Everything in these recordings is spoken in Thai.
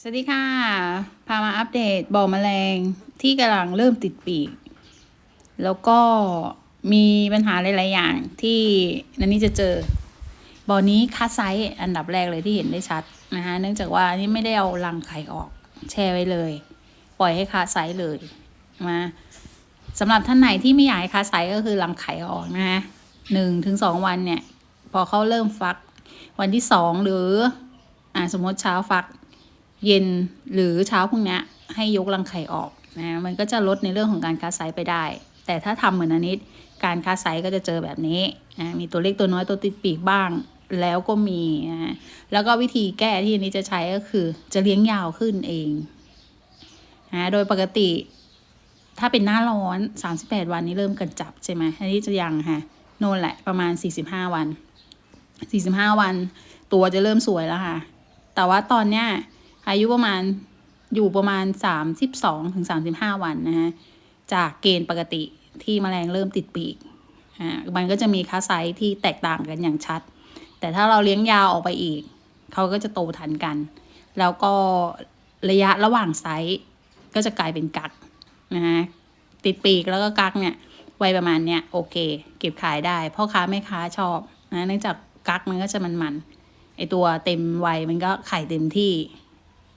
สวัสดีค่ะ พามาอัปเดตบ่อแมลงที่กำลังเริ่มติดปีก แล้วก็มีปัญหาหลาย ๆ อย่างที่นันนี่จะเจอ บ่อนี้คัดไซส์อันดับแรกเลยที่เห็นได้ชัดนะคะเนื่องจากว่านี่ไม่ได้เอารังไข่ออก แช่ไว้เลย ปล่อยให้คัดไซส์เลยนะสำหรับท่านไหนที่ไม่อยากให้คัดไซส์ก็คือรังไข่ออกนะคะหนึ่งถึงสองวันเนี่ย พอเขาเริ่มฟัก วันที่สองหรืออ่าสมมติเช้าฟัก เย็นหรือเช้าพรุ่งนี้ให้ยกรังไข่ออกนะมันก็จะลดในเรื่องของการคัดไซส์ไปได้ แต่ถ้าทำเหมือนอนนี้การคัดไซส์ก็จะเจอแบบนี้นะมีตัวเล็กตัวน้อยตัวติดปีกบ้างแล้วก็มีนะแล้วก็วิธีแก้ที่อันนี้จะใช้ก็คือจะเลี้ยงยาวขึ้นเองนะโดยปกติ ถ้าเป็นหน้าร้อน 38 วันนี้เริ่มกันจับใช่ไหมอันนี้จะยังค่ะโน่นแหละประมาณ 45 วัน 45 วัน ตัวจะเริ่มสวยแล้วค่ะ แต่ว่าตอนเนี้ย อายุประมาณอยู่ประมาณ 32ถึง35 วันนะฮะจากเกณฑ์ปกติที่แมลงเริ่มติดปีกอ่ามันก็จะมีค่าไซส์ที่แตกต่างกันอย่างชัด แต่ถ้าเราเลี้ยงยาวออกไปอีก เขาก็จะโตทันกัน แล้วก็ระยะระหว่างไซส์ก็จะกลายเป็นกักนะฮะติดปีกแล้วก็กักเนี่ยไวยประมาณเนี้ยโอเค เก็บขายได้พ่อค้าแม่ค้าชอบนะเนื่องจากกักมันก็จะมันๆไอตัวเต็มวัยมันก็ไข่เต็มที่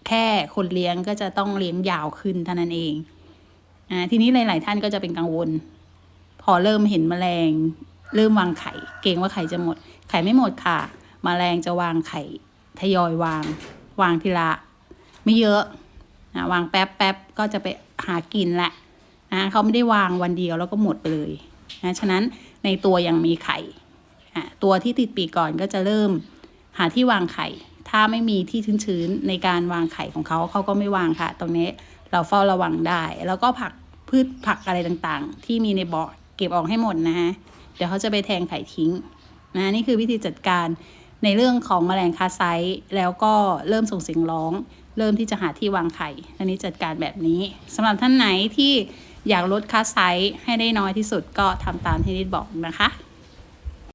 แค่คนเลี้ยงก็จะต้องเลี้ยงยาวขึ้นเท่านั้นเองอ่าทีนี้หลาย ๆ ท่านก็จะเป็นกังวล พอเริ่มเห็นแมลง เริ่มวางไข่ เกรงว่าไข่จะหมด ไข่ไม่หมดค่ะแมลงจะวางไข่ทยอยวาง วางทีละ ไม่เยอะนะวางแป๊บแป๊บก็จะไปหากินแหละนะเขาไม่ได้วางวันเดียวแล้วก็หมดไปเลยนะฉะนั้นในตัวยังมีไข่ตัวที่ติดปีกก่อนก็จะเริ่มหาที่วางไข่ ถ้าไม่มีที่ชื้นๆในการวางไข่ของเขาเขาก็ไม่วางค่ะ ตรงนี้เราเฝ้าระวังได้ แล้วก็ผักพืชผักอะไรต่างๆ ที่มีในบ่อเก็บออกให้หมดนะฮะเดี๋ยวเขาจะไปแทงไข่ทิ้งนะนี่คือวิธีจัดการในเรื่องของแมลงคาไซส์แล้วก็เริ่มส่งเสียงร้อง เริ่มที่จะหาที่วางไข่อันนี้จัดการแบบนี้สำหรับท่านไหนที่อยากลดคาไซส์ให้ได้น้อยที่สุดก็ทำตามที่นิดบอกนะคะ